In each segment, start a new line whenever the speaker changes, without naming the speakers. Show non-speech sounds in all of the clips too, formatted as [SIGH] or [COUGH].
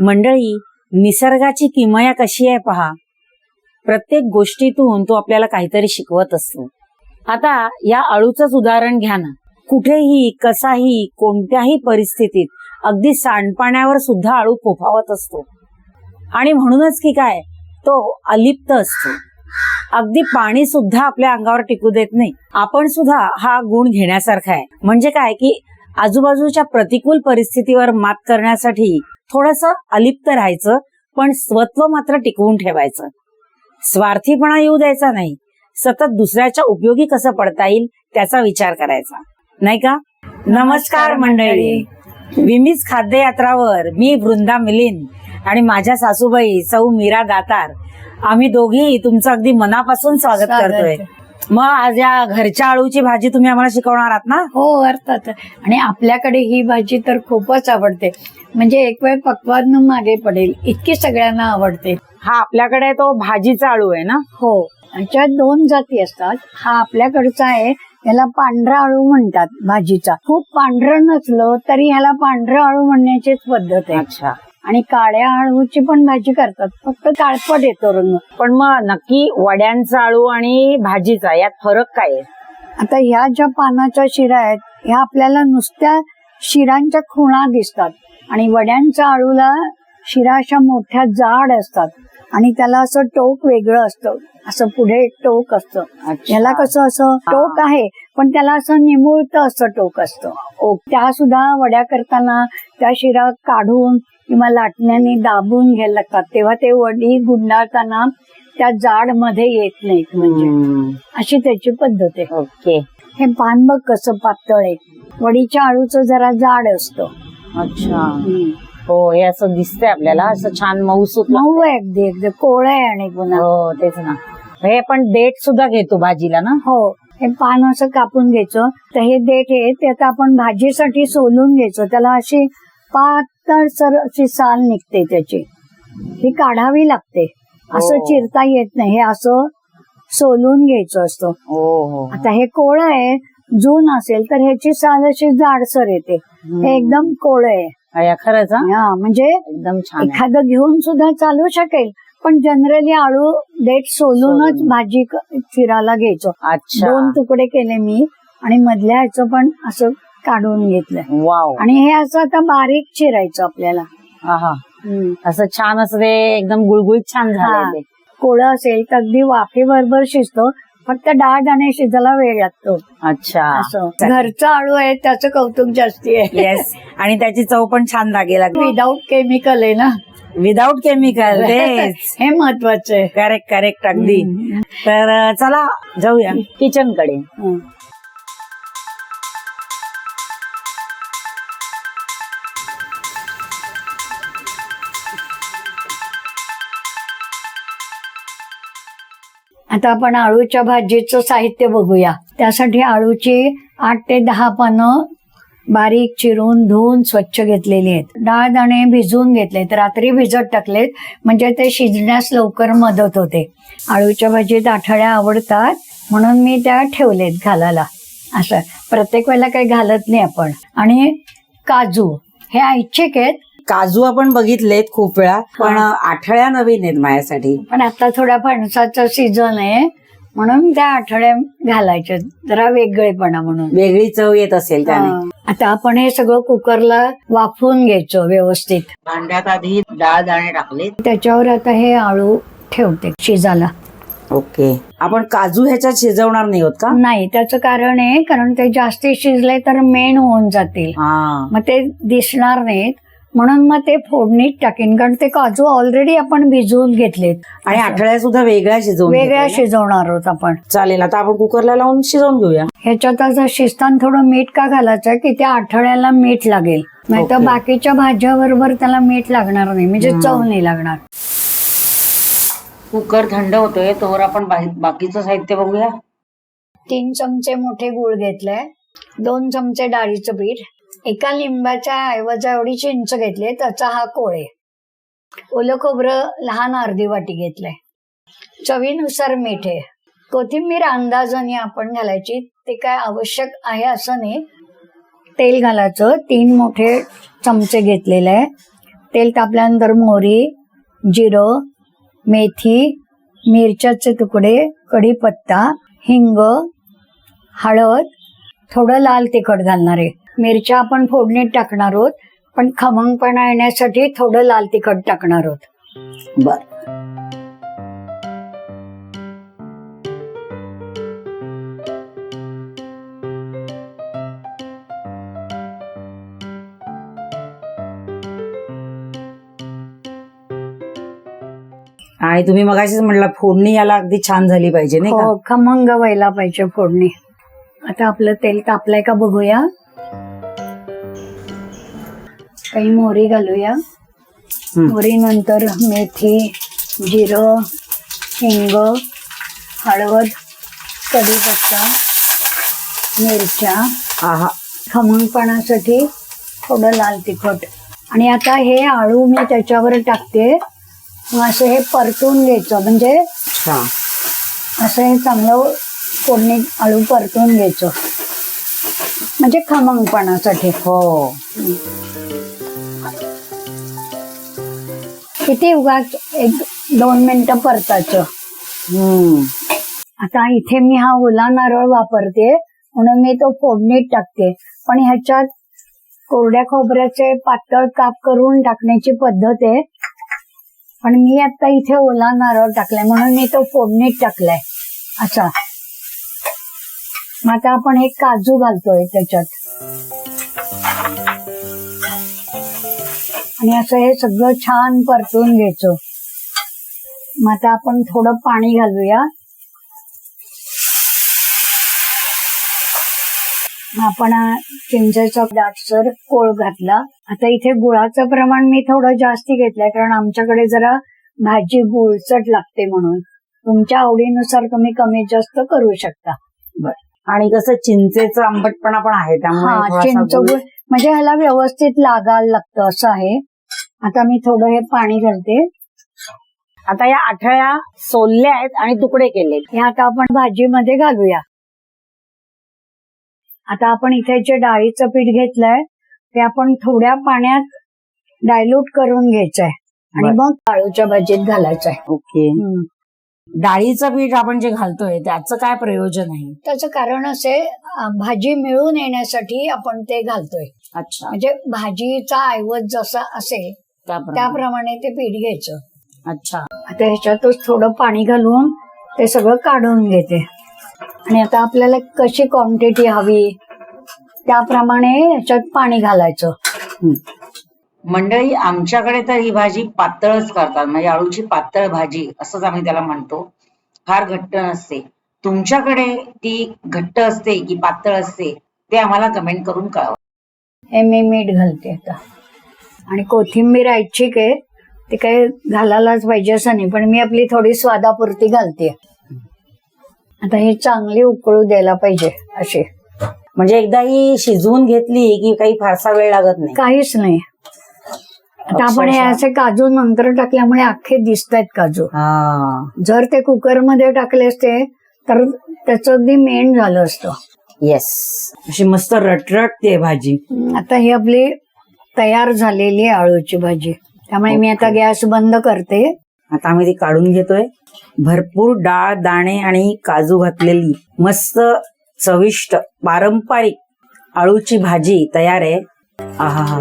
मंडळी निसर्गाची किमया कशी आहे पहा. प्रत्येक गोष्टीतून तो आपल्याला काहीतरी शिकवत असतो. आता या अळूचंच उदाहरण घ्या ना. कुठेही कसाही कोणत्याही परिस्थितीत अगदी सांडपाण्यावर सुद्धा आळू फोफावत असतो. आणि म्हणूनच की काय तो अलिप्त असतो. अगदी पाणी सुद्धा आपल्या अंगावर टिकू देत नाही. आपण सुद्धा हा गुण घेण्यासारखा आहे. म्हणजे काय की आजूबाजूच्या प्रतिकूल परिस्थितीवर मात करण्यासाठी थोडस अलिप्त राहायचं पण स्वत्व मात्र टिकवून ठेवायचं. स्वार्थीपणा येऊ द्यायचा नाही. सतत दुसऱ्याच्या उपयोगी कसं पडता येईल त्याचा विचार करायचा. नाही का? नमस्कार मंडळी. विमीज खाद्ययात्रावर मी वृंदा मिलिंद आणि माझ्या सासूबाई सौ मीरा दातार. आम्ही दोघी तुमचं अगदी मनापासून स्वागत
स्वागत.
करतोय. मग आज या घरच्या आळूची भाजी तुम्ही आम्हाला शिकवणार आहात ना?
हो अर्थात. आणि आपल्याकडे ही भाजी तर खूपच आवडते. म्हणजे एक वेळ पक्वान मागे पडेल इतकी सगळ्यांना आवडते.
हा आपल्याकडे तो भाजीचा आळू आहे ना?
हो. याच्यात दोन जाती असतात. हा आपल्याकडचा आहे याला पांढरा आळू म्हणतात भाजीचा. खूप पांढरं नसलं तरी ह्याला पांढरं आळू म्हणण्याचीच पद्धत आहे.
अच्छा.
आणि काळ्या आळूची पण भाजी करतात. फक्त काळपट येतो रंग
पण मग नक्की वड्यांचा आळू आणि भाजीचा यात फरक काय आहे?
आता ह्या ज्या पानाच्या शिरा आहेत ह्या आपल्याला नुसत्या शिरांच्या खुणा दिसतात. आणि वड्यांच्या आळूला शिरा अशा मोठ्या जाड असतात. आणि त्याला असं टोक वेगळं असतं. असं पुढे टोक असतं. ह्याला कसं असं टोक आहे पण त्याला असं निमुळत असं टोक असतं. त्या सुद्धा वड्या करताना त्या शिरा काढून किंवा लाटण्याने दाबून घ्यायला लागतात. तेव्हा ते वडी गुंडाळताना त्या जाडमध्ये येत नाहीत म्हणजे. अशी त्याची पद्धत आहे.
ओके.
हे पान बघ कसं पातळ आहे. वडीच्या आळूचं जरा जाड असतं.
अच्छा. हो हे असं दिसतंय आपल्याला. असं छान मऊसूत
मऊ आहे अगदी अगदी. कोळ आहे आणि पुन्हा.
हो तेच ना. हे पण डेट सुद्धा घेतो भाजीला ना?
हो. हे पान असं कापून घ्यायचं. तर हे देठ आहे ते आता आपण भाजीसाठी सोलून घ्यायचं. त्याला अशी पातळ सर अशी साल निघते त्याची. ही काढावी लागते. असं
हो.
चिरता येत नाही. हे असं सोलून घ्यायचं असतं.
हो हो
आता हे कोळ आहे जून असेल तर ह्याची साल अशी जाडसर येते. हे एकदम कोळ आहे.
खरंच
म्हणजे
एकदम छान.
एखादं घेऊन सुद्धा चालू शकेल पण जनरली आळू देठ सोलूनच
सोलून.
भाजी चिरायला घ्यायचो. दोन तुकडे केले मी आणि मधल्या ह्याचं पण असं काढून घेतलंय.
वाव.
आणि हे असं आता बारीक चिरायचं आपल्याला.
हा असं छान असं ते एकदम गुळगुळीत छान
हा.
ते.
कोळं असेल तर अगदी वाफे बरोबर शिजतो. फक्त डाळ दाणे शिजायला वेळ लागतो.
अच्छा.
असं. घरचं आळू आहे त्याचं कौतुक जास्ती आहे.
येस आणि त्याची चव पण छान लागेल
विदाऊट केमिकल आहे ना.
विदाऊट केमिकल [LAUGHS]
हे महत्वाचं आहे.
करेक्ट करेक्ट अगदी.
हम्म.
तर अं, चला जाऊया. किचनकडे.
हं. आता आपण आळूच्या भाजीचं साहित्य बघूया. त्यासाठी आळूची आठ ते दहा पानं बारीक चिरून धुवून स्वच्छ घेतलेली आहेत. डाळ दाणे भिजवून घेतलेत. रात्री भिजत टाकलेत. म्हणजे ते शिजण्यास लवकर मदत होते. आळूच्या भाजीत आठळ्या आवडतात. म्हणून मी त्या ठेवलेत घालायला. असं. प्रत्येक वेळेला काही घालत नाही आपण. आणि काजू. हे ऐच्छिक आहेत.
काजू आपण बघितलेत खूप वेळा पण आठळ्या नवीन आहेत माझ्यासाठी.
पण आता थोडा फणसाचा सीझन आहे म्हणून त्या आठवड्या घालायच्या जरा वेगळेपणा म्हणून.
वेगळी चव येत असेल त्याने.
आता आपण हे सगळं कुकरला वाफवून घ्यायचं व्यवस्थित.
भांड्यात आधी डाळ दाणे टाकले
त्याच्यावर आता हे आळू ठेवते शिजायला.
ओके. आपण काजू ह्याच्यात शिजवणार नाही होत का?
नाही त्याचं कारण आहे कारण ते जास्ती शिजले तर मेण होऊन जातील.
हा.
मग ते दिसणार नाहीत. म्हणून मग ते फोडणीत टाकेन. कारण ते काजू ऑलरेडी आपण भिजवून घेतलेत.
आणि. आठळ्या सुद्धा वेगळ्या शिजवून
वेगळ्या
घेतल्या ना?
शिजवणार आहोत आपण.
चालेल आता आपण कुकरला लावून शिजवून घेऊया.
ह्याच्यात असं शिजताना थोडं मीठ का घालायचं की त्या आठवड्याला मीठ लागेल. नाही तर. बाकीच्या भाज्या बरोबर त्याला मीठ लागणार नाही. म्हणजे. चव नाही लागणार.
कुकर थंड होतोय तोवर आपण बाकी- बाकीचं साहित्य बघूया.
तीन चमचे मोठे गूळ घेतले दोन चमचे डाळीचं पीठ. एका लिंबाच्या ऐवजा एवढी चिंच घेतली त्याचा हा कोळे ओलं खोबरं लहान अर्धी वाटी घेतलंय. चवीनुसार मीठ आहे. कोथिंबीर अंदाजाने आपण घालायची ते काय आवश्यक आहे असं नाही. तेल घालायचं तीन मोठे चमचे घेतलेले आहे. तेल तापल्यानंतर मोहरी जिरं मेथी मिरच्याचे तुकडे कढीपत्ता हिंग हळद थोडं लाल तिखट घालणार आहे. मिरच्या आपण फोडणीत टाकणार आहोत पण खमंगपणा येण्यासाठी थोडं लाल तिखट टाकणार आहोत.
बर. आणि तुम्ही मगाशीच म्हटलं फोडणी याला अगदी छान झाली पाहिजे नाही का?
हो खमंग व्हायला पाहिजे फोडणी. आता आपलं तेल तापलंय का बघूया. काही मोहरी घालूया. मोहरी नंतर मेथी जिरं हिंग हळद कढीपत्ता मिरच्या. खमंगपणासाठी थोडं लाल तिखट. आणि आता हे आळू मी त्याच्यावर टाकते. असं हे परतून घ्यायचं. म्हणजे असं हे चांगलं फोडणी आळू परतून घ्यायचं. म्हणजे खमंगपणासाठी.
हो.
किती उगाच एक दोन मिनिटं परतायचं.
हम्म.
आता इथे मी हा ओला नारळ वापरते म्हणून मी तो फोडणीत टाकते. पण ह्याच्यात कोरड्या खोबऱ्याचे पातळ काप करून टाकण्याची पद्धत आहे. पण मी आता इथे ओला नारळ टाकलाय म्हणून मी तो फोडणीत टाकलाय. असा. मग आता आपण हे काजू घालतोय त्याच्यात. आणि असं हे सगळं छान परतून घ्यायचं. मग आता आपण थोडं पाणी घालूया. आपण चिंचेचा दाटसर कोळ घातला. आता इथे गुळाचं प्रमाण मी थोडं जास्ती घेतलंय कारण आमच्याकडे जरा भाजी गुळचट लागते म्हणून. तुमच्या आवडीनुसार तुम्ही कमी जास्त करू शकता.
आणि कसं चिंचेचं आंबटपणा पण आहे त्यामुळे
चिंच म्हणजे ह्याला व्यवस्थित लागायला लागतं असं आहे. आता मी थोडं हे पाणी घालते.
आता या आठळ्या सोलल्या आहेत आणि तुकडे केले
हे आता आपण भाजीमध्ये घालूया. आता आपण इथे जे डाळीचं पीठ घेतलंय ते आपण थोड्या पाण्यात डायल्यूट करून घ्यायचंय. आणि. मग आळूच्या भाजीत घालायचंय.
ओके. डाळीचं पीठ आपण जे घालतोय त्याचं काय प्रयोजन आहे?
त्याचं कारण असे भाजी मिळून येण्यासाठी आपण ते घालतोय.
अच्छा.
म्हणजे भाजीचा ऐवज जसा असेल
त्याप्रमाणे.
त्याप्रमाणे ते पीठ घ्यायचं.
अच्छा.
आता ह्याच्यातच थोडं पाणी घालून ते सगळं काढून घेते. आणि आता आपल्याला कशी क्वांटिटी हवी त्याप्रमाणे ह्याच्यात पाणी घालायचं.
मंडळी आमच्याकडे तर ही भाजी पातळच करतात. म्हणजे आळूची पातळ भाजी असंच आम्ही त्याला म्हणतो. फार घट्ट नसते. तुमच्याकडे ती घट्ट असते की पातळ असते ते आम्हाला कमेंट करून कळवा.
हे मी मीठ घालते आता. आणि कोथिंबीर ऐच्छिक आहे. ते काही घालायलाच पाहिजे असं नाही पण मी आपली थोडी स्वादापुरती घालते. आता ही चांगली उकळू द्यायला पाहिजे अशी.
म्हणजे एकदा ही शिजवून घेतली की काही फारसा वेळ लागत नाही.
काहीच नाही. आता आपण हे. असे काजू नंतर टाकल्यामुळे अख्खे दिसत आहेत काजू.
हा.
जर ते कुकरमध्ये टाकले असते तर त्याचं अगदी मेन झालं असतं.
येस अशी मस्त रटरटते भाजी.
आता ही आपली तयार झालेली आहे आळूची भाजी. त्यामुळे मी आता गॅस बंद करते.
आता आम्ही ती काढून घेतोय. भरपूर डाळ दाणे आणि काजू घातलेली मस्त चविष्ट पारंपरिक आळूची भाजी तयार आहे. आहा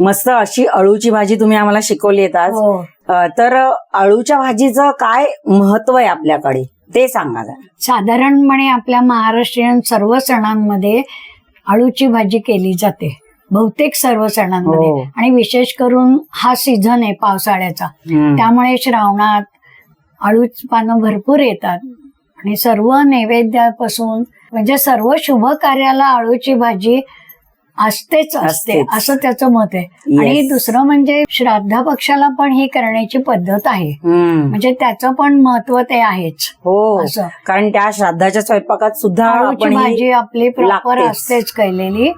मस्त अशी अळूची भाजी तुम्ही आम्हाला शिकवली आहेत आज.
हो.
अ, तर आळूच्या भाजीचं काय महत्त्व आहे आपल्याकडे? ते सांगा जरा.
साधारणपणे आपल्या महाराष्ट्रीयन सर्व सणांमध्ये आळूची भाजी केली जाते. बहुतेक सर्व सणांमध्ये.
हो.
आणि विशेष करून हा सीझन आहे पावसाळ्याचा.
हम्म.
त्यामुळे श्रावणात आळूच पानं भरपूर येतात. आणि सर्व नैवेद्यापासून म्हणजे सर्व शुभ कार्याला आळूची भाजी असतेच असते
असतेच.
असं त्याचं मत आहे आणि. दुसरं म्हणजे श्राद्धा पक्षाला पण ही करण्याची पद्धत आहे
हम्म.
म्हणजे त्याचं पण महत्त्व ते आहेच
हो
असं
कारण त्या श्राद्धाच्या स्वयंपाकात सुद्धा ही
भाजी आपली प्रॉपर
लागतेच.
असतेच केलेली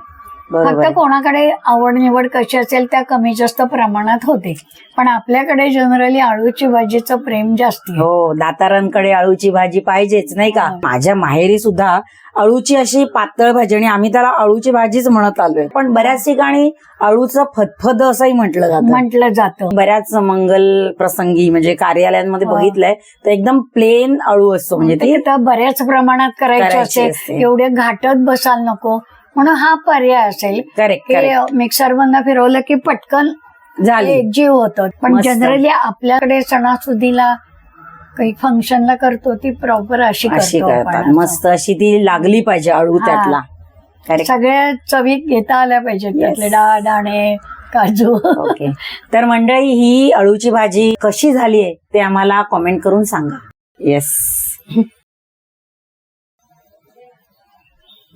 फक्त. कोणाकडे आवड निवड कशी असेल त्या कमी जास्त प्रमाणात होते पण आपल्याकडे जनरली आळूची भाजीचं प्रेम जास्ती.
हो दातारांकडे अळूची भाजी पाहिजेच नाही का
हो.
माझ्या माहेरी सुद्धा अळूची अशी पातळ भाजी आणि आम्ही त्याला अळूची भाजीच म्हणत आलोय पण बऱ्याच ठिकाणी अळूचं फदफद असंही म्हटलं जातं
म्हटलं जातं
बऱ्याच मंगल प्रसंगी म्हणजे कार्यालयांमध्ये
हो.
बघितलंय तर एकदम प्लेन अळू असतो म्हणजे
ते बऱ्याच प्रमाणात करायचे असेल
असते.
एवढे घाटत बसायला नको म्हणून हा पर्याय असेल.
करेक्ट
की
करेक्ट
मिक्सर मधनं फिरवलं की पटकन
झाली.
एक जीव होतं. पण
मस्त.
जनरली आपल्याकडे सणासुदीला काही फंक्शनला करतो ती प्रॉपर अशी
अशी
करतो
करतात. मस्त अशी ती लागली पाहिजे अळू
हा.
त्यातला. करेक्ट
सगळ्या चवीत घेता आल्या पाहिजेत.
Yes.
त्यातले डाळ दाणे काजू.
ओके तर मंडळी ही अळूची भाजी कशी झालीये ते आम्हाला कॉमेंट करून सांगा. येस [LAUGHS]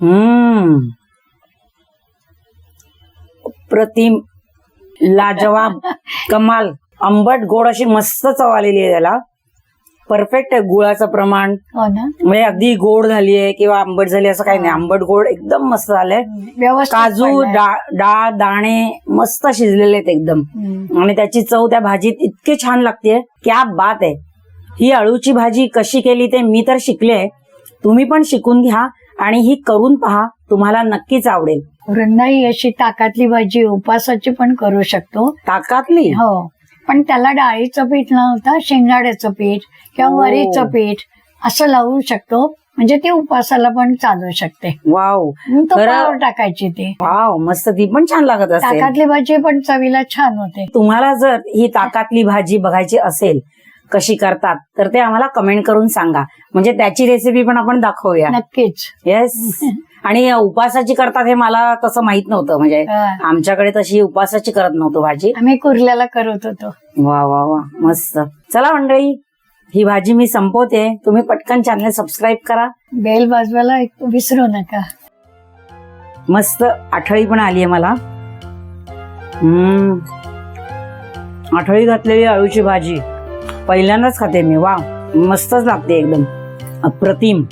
हम्म. प्रतिम लाजवाब कमाल आंबट गोड अशी मस्त चव आलेली आहे त्याला. परफेक्ट आहे गुळाचं प्रमाण.
हो ना?
म्हणजे अगदी गोड झालीये किंवा आंबट झाली असं काही नाही. आंबट गोड एकदम मस्त झालंय.
व्यवस्थित
काजू
पडलंय.
डाळ डाळ दाणे मस्त शिजलेले आहेत एकदम.
हम्म.
आणि त्याची चव त्या भाजीत इतकी छान लागते. क्या बात आहे. ही अळूची भाजी कशी केली ते मी तर शिकले तुम्ही पण शिकून घ्या आणि ही करून पहा. तुम्हाला नक्कीच आवडेल.
वृंदाई अशी ताकातली भाजी उपासाची पण करू शकतो.
ताकातली?
हो. पण त्याला डाळीचं पीठ न होता शेंगाड्याचं पीठ किंवा
ओ.
वरीचं पीठ असं लावू शकतो. म्हणजे ती उपासाला पण चालू शकते.
वाव.
मग तो
खरं-
पावर टाकायची ती.
वाव मस्त ती पण छान लागत असेल.
ताकातली भाजी पण चवीला छान होते.
तुम्हाला जर ही ताकातली भाजी बघायची असेल कशी करतात तर ते आम्हाला कमेंट करून सांगा. म्हणजे त्याची रेसिपी पण आपण दाखवूया.
नक्कीच.
येस [LAUGHS] आणि उपासाची करतात हे मला तसं माहीत नव्हतं. म्हणजे. आमच्याकडे तशी उपासाची करत नव्हतो भाजी.
आम्ही कुर्ल्याला करत होतो.
वा वा वा. मस्त. चला मंडळी ही भाजी मी संपवते. तुम्ही पटकन चॅनल सबस्क्राईब करा.
बेल वाजवायला एक विसरू नका.
मस्त आठळी पण आली आहे मला. हम्म. आठळी घातलेली अळूची भाजी. पहिल्यांदाच खाते मी. वा मस्तच लागते एकदम. अप्रतिम.